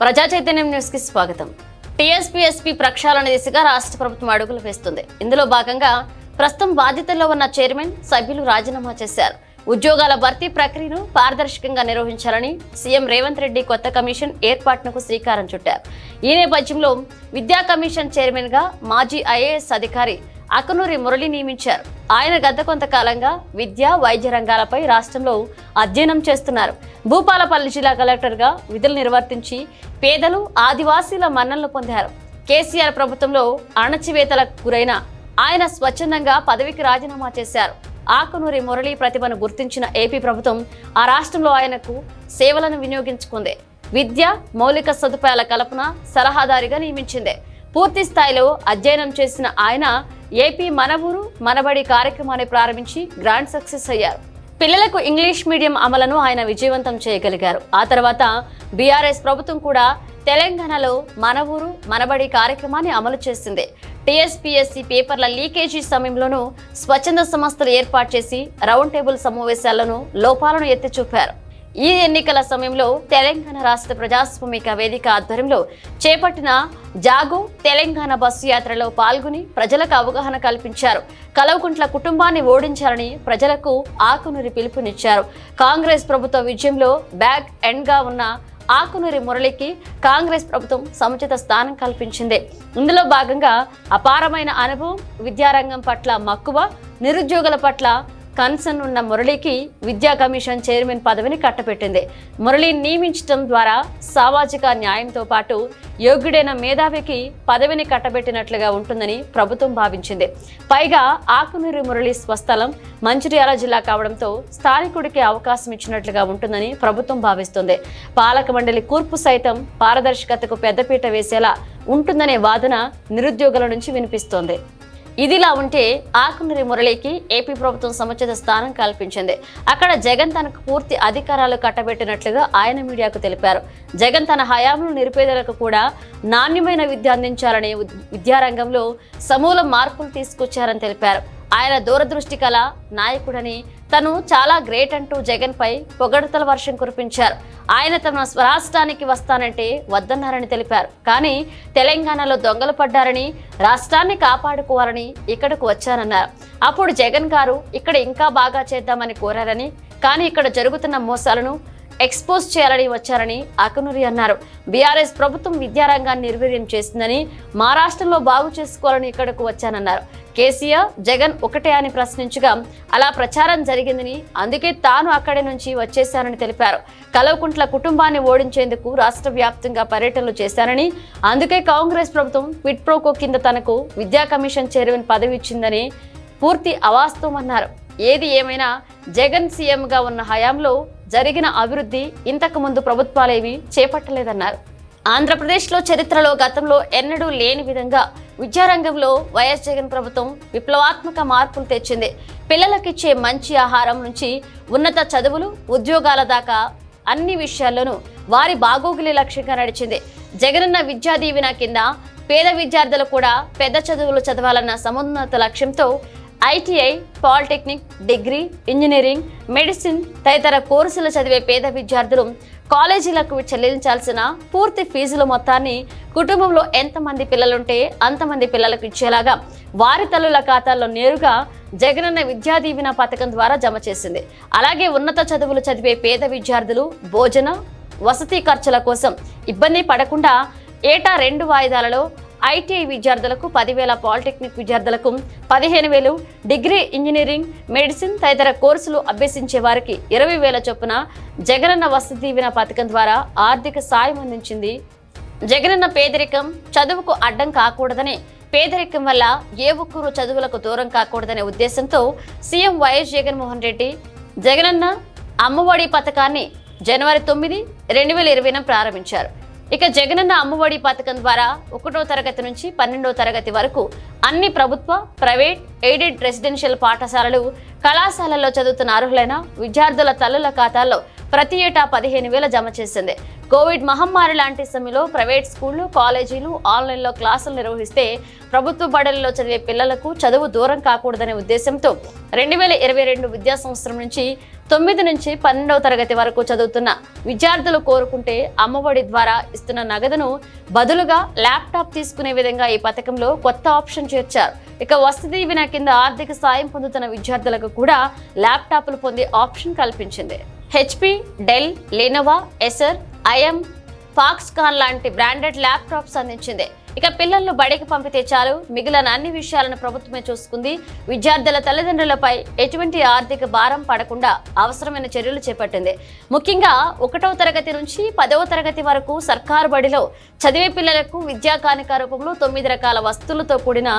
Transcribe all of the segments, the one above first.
ప్రజా చైతన్యం న్యూస్కి స్వాగతం టీఎస్పీఎస్పీ ప్రక్షాళన దిశగా రాష్ట్ర ప్రభుత్వం అడుగులు వేస్తుంది. ఇందులో భాగంగా ప్రస్తుతం బాధ్యతల్లో ఉన్న చైర్మన్ సభ్యులు రాజీనామా చేశారు. ఉద్యోగాల భర్తీ ప్రక్రియను పారదర్శకంగా నిర్వహించాలని సీఎం రేవంత్ రెడ్డి కొత్త కమిషన్ ఏర్పాటునకు శ్రీకారం చుట్టారు. ఈ నేపథ్యంలో విద్యా కమిషన్ చైర్మన్గా మాజీ ఐఏఎస్ అధికారి అకనూరి మురళి నియమించారు. ఆయన గత కొంతకాలంగా విద్య వైద్య రంగాలపై రాష్ట్రంలో అధ్యయనం చేస్తున్నారు. భూపాలపల్లి జిల్లా కలెక్టర్గా విధులు నిర్వర్తించి పేదలు ఆదివాసీల మన్ననలు పొందారు. కేసీఆర్ ప్రభుత్వంలో అణచివేతలకు గురైన ఆయన స్వచ్ఛందంగా పదవికి రాజీనామా చేశారు. ఆకునూరి మురళి ప్రతిభను గుర్తించిన ఏపీ ప్రభుత్వం ఆ రాష్ట్రంలో ఆయనకు సేవలను వినియోగించుకుంది. విద్య మౌలిక సదుపాయాల కల్పన సలహాదారిగా నియమించింది. పూర్తి స్థాయిలో అధ్యయనం చేసిన ఆయన ఏపీ మన ఊరు మనబడి కార్యక్రమాన్ని ప్రారంభించి గ్రాండ్ సక్సెస్ అయ్యారు. పిల్లలకు ఇంగ్లీష్ మీడియం అమలును ఆయన విజయవంతం చేయగలిగారు. ఆ తర్వాత బీఆర్ఎస్ ప్రభుత్వం కూడా తెలంగాణలో మన ఊరు మనబడి కార్యక్రమాన్ని అమలు చేసింది. టీఎస్పీఎస్సీ పేపర్ల లీకేజీ సమయంలోనూ స్వచ్ఛంద సంస్థలు ఏర్పాటు చేసి రౌండ్ టేబుల్ సమావేశాలను లోపాలను ఎత్తి చూపారు ఈ ఎన్నికల సమయంలో తెలంగాణ రాష్ట్ర ప్రజాస్వామిక వేదిక ఆధ్వర్యంలో చేపట్టిన జాగు తెలంగాణ బస్సు యాత్రలో పాల్గొని ప్రజలకు అవగాహన కల్పించారు. కలవకుంట్ల కుటుంబాన్ని ఓడించాలని ప్రజలకు ఆకునూరి పిలుపునిచ్చారు. కాంగ్రెస్ ప్రభుత్వ విజయంలో బ్యాక్ ఎండ్గా ఉన్న ఆకునూరి మురళికి కాంగ్రెస్ ప్రభుత్వం సముచిత స్థానం కల్పించింది. ఇందులో భాగంగా అపారమైన అనుభవం విద్యారంగం పట్ల మక్కువ నిరుద్యోగుల పట్ల కన్సర్న్ ఉన్న మురళికి విద్యా కమిషన్ చైర్మన్ పదవిని కట్టబెట్టింది. మురళి నియమించడం ద్వారా సామాజిక న్యాయంతో పాటు యోగ్యుడైన మేధావికి పదవిని కట్టబెట్టినట్లుగా ఉంటుందని ప్రభుత్వం భావించింది. పైగా ఆకునూరి మురళి స్వస్థలం మంచిర్యాల జిల్లా కావడంతో స్థానికుడికి అవకాశం ఇచ్చినట్లుగా ఉంటుందని ప్రభుత్వం భావిస్తుంది. పాలక మండలి కూర్పు సైతం పారదర్శకతకు పెద్దపీట వేసేలా ఉంటుందనే వాదన నిరుద్యోగుల నుంచి వినిపిస్తోంది. ఇదిలా ఉంటే ఆకునూరి మురళికి ఏపీ ప్రభుత్వం సముచిత స్థానం కల్పించింది. అక్కడ జగన్ తనకు పూర్తి అధికారాలు కట్టబెట్టినట్లుగా ఆయన మీడియాకు తెలిపారు. జగన్ తన హయాంలో నిరుపేదలకు కూడా నాణ్యమైన విద్య అందించాలని విద్యారంగంలో సమూల మార్పులు తీసుకొచ్చారని తెలిపారు. ఆయన దూరదృష్టి కల నాయకుడని తను చాలా గ్రేట్ అంటూ జగన్ పై పొగడతల వర్షం కురిపించారు. ఆయన తమ స్వరాష్ట్రానికి వస్తానంటే వద్దన్నారని తెలిపారు. కానీ తెలంగాణలో దొంగలు పడ్డారని రాష్ట్రాన్ని కాపాడుకోవాలని ఇక్కడకు వచ్చానన్నారు. అప్పుడు జగన్ గారు ఇక్కడ ఇంకా బాగా చేద్దామని కోరారని కానీ ఇక్కడ జరుగుతున్న మోసాలను ఎక్స్పోజ్ చేయాలని వచ్చారని అకనూరి అన్నారు. బీఆర్ఎస్ ప్రభుత్వం విద్యారంగాన్ని నిర్వీర్యం చేసిందని మా రాష్ట్రంలో బాగు చేసుకోవాలని ఇక్కడకు వచ్చానన్నారు. కేసీఆర్ జగన్ ఒకటే అని ప్రశ్నించగా అలా ప్రచారం జరిగిందని అందుకే తాను అక్కడి నుంచి వచ్చేశానని తెలిపారు. కల్వకుంట్ల కుటుంబాన్ని ఓడించేందుకు రాష్ట్ర వ్యాప్తంగా పర్యటనలు చేశానని అందుకే కాంగ్రెస్ ప్రభుత్వం క్విట్ ప్రోకో కింద తనకు విద్యా కమిషన్ చైర్మన్ పదవి ఇచ్చిందని పూర్తి అవాస్తవం అన్నారు. ఏది ఏమైనా జగన్ సీఎంగా ఉన్న హయాంలో జరిగిన అభివృద్ధి ఇంతకుముందు ప్రభుత్వాలేవి చేపట్టలేదన్నారు. ఆంధ్రప్రదేశ్లో చరిత్రలో గతంలో ఎన్నడూ లేని విధంగా విద్యారంగంలో వైఎస్ జగన్ ప్రభుత్వం విప్లవాత్మక మార్పులు తెచ్చింది. పిల్లలకిచ్చే మంచి ఆహారం నుంచి ఉన్నత చదువులు ఉద్యోగాల దాకా అన్ని విషయాల్లోనూ వారి బాగోగులే లక్ష్యంగా నడిచింది. జగనన్న విద్యా దీవెన కింద పేద విద్యార్థులు కూడా పెద్ద చదువులు చదవాలన్న సమున్నత లక్ష్యంతో ITI polytechnic degree engineering medicine తదితర కోర్సులు చదివే పేద విద్యార్థులు కాలేజీలకు చెల్లించాల్సిన పూర్తి ఫీజుల మొత్తాన్ని కుటుంబంలో ఎంతమంది పిల్లలుంటే అంతమంది పిల్లలకు ఇచ్చేలాగా వారి తల్లుల ఖాతాల్లో నేరుగా జగనన్న విద్యా దీవెన పథకం ద్వారా జమ చేసింది. అలాగే ఉన్నత చదువులు చదివే పేద విద్యార్థులు భోజన వసతి ఖర్చుల కోసం ఇబ్బంది పడకుండా ఏటా రెండు వాయిదాలలో ఐటీఐ విద్యార్థులకు పదివేల పాలిటెక్నిక్ విద్యార్థులకు పదిహేను వేలు డిగ్రీ ఇంజనీరింగ్ మెడిసిన్ తదితర కోర్సులు అభ్యసించే వారికి ఇరవై వేల చొప్పున జగనన్న వసతి దీవెన పథకం ద్వారా ఆర్థిక సాయం అందించింది. జగనన్న పేదరికం చదువుకు అడ్డం కాకూడదని పేదరికం వల్ల ఏ ఒక్కరూ చదువులకు దూరం కాకూడదనే ఉద్దేశంతో సీఎం వైఎస్ జగన్మోహన్ రెడ్డి జగనన్న అమ్మఒడి పథకాన్ని జనవరి తొమ్మిది రెండు వేల ఇరవైన ప్రారంభించారు. ఇక జగనన్న అమ్మఒడి పథకం ద్వారా ఒకటో తరగతి నుంచి పన్నెండో తరగతి వరకు అన్ని ప్రభుత్వ ప్రైవేట్ ఎయిడెడ్ రెసిడెన్షియల్ పాఠశాలలు కళాశాలల్లో చదువుతున్న అర్హులైన విద్యార్థుల తల్లుల ఖాతాల్లో ప్రతి ఏటా పదిహేను వేల జమ చేసింది. కోవిడ్ మహమ్మారి లాంటి సమయంలో ప్రైవేట్ స్కూళ్ళు కాలేజీలు ఆన్లైన్లో క్లాసులు నిర్వహిస్తే ప్రభుత్వ బడులలో చదివే పిల్లలకు చదువు దూరం కాకూడదనే ఉద్దేశంతో రెండు వేల ఇరవై రెండు విద్యా సంవత్సరం నుంచి తొమ్మిది నుంచి పన్నెండవ తరగతి వరకు చదువుతున్న విద్యార్థులు కోరుకుంటే అమ్మఒడి ద్వారా ఇస్తున్న నగదును బదులుగా ల్యాప్టాప్ తీసుకునే విధంగా ఈ పథకంలో కొత్త ఆప్షన్ చేర్చారు. ఇక వసతి దీవెన కింద ఆర్థిక సాయం పొందుతున్న విద్యార్థులకు కూడా ల్యాప్టాప్లు పొందే ఆప్షన్ కల్పించింది. HP Dell Lenovo Acer IM Foxconn లాంటి బ్రాండెడ్ ల్యాప్టాప్స్ అందించింది. ఇక పిల్లలను బడికి పంపితే చాలు. మిగిలిన అన్ని విషయాలను ప్రభుత్వమే చూసుకుంది. విద్యార్థుల తల్లిదండ్రులపై ఎటువంటి ఆర్థిక భారం పడకుండా అవసరమైన చర్యలు చేపట్టింది. ముఖ్యంగా ఒకటవ తరగతి నుంచి పదవ తరగతి వరకు సర్కారు బడిలో చదివే పిల్లలకు విద్యాకానిక రూపంలో తొమ్మిది రకాల వస్తువులతో కూడిన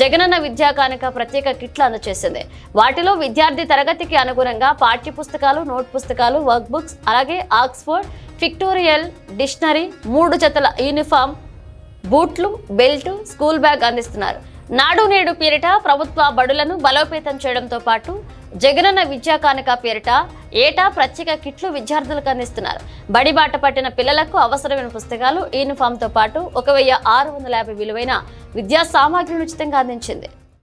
జగనన్న విద్యాకానిక ప్రత్యేక కిట్లు అందజేసింది వాటిలో విద్యార్థి తరగతికి అనుగుణంగా పాఠ్య పుస్తకాలు నోట్ పుస్తకాలు వర్క్ బుక్స్ అలాగే ఆక్స్ఫర్డ్ ఫిక్టోరియల్ డిక్షనరీ మూడు జతల యూనిఫామ్ బూట్లు బెల్ట్ స్కూల్ బ్యాగ్ అందిస్తున్నారు. నాడు నేడు పేరిట ప్రభుత్వ బడులను బలోపేతం చేయడంతో పాటు జగనన్న విద్యా కానుక పేరిట ఏటా ప్రత్యేక కిట్లు విద్యార్థులకు అందిస్తున్నారు. బడి బాట పట్టిన పిల్లలకు అవసరమైన పుస్తకాలు యూనిఫామ్తో పాటు ఒక వెయ్యి ఆరు వందల యాభై విలువైన విద్యా సామాగ్రిని ఉచితంగా అందించింది.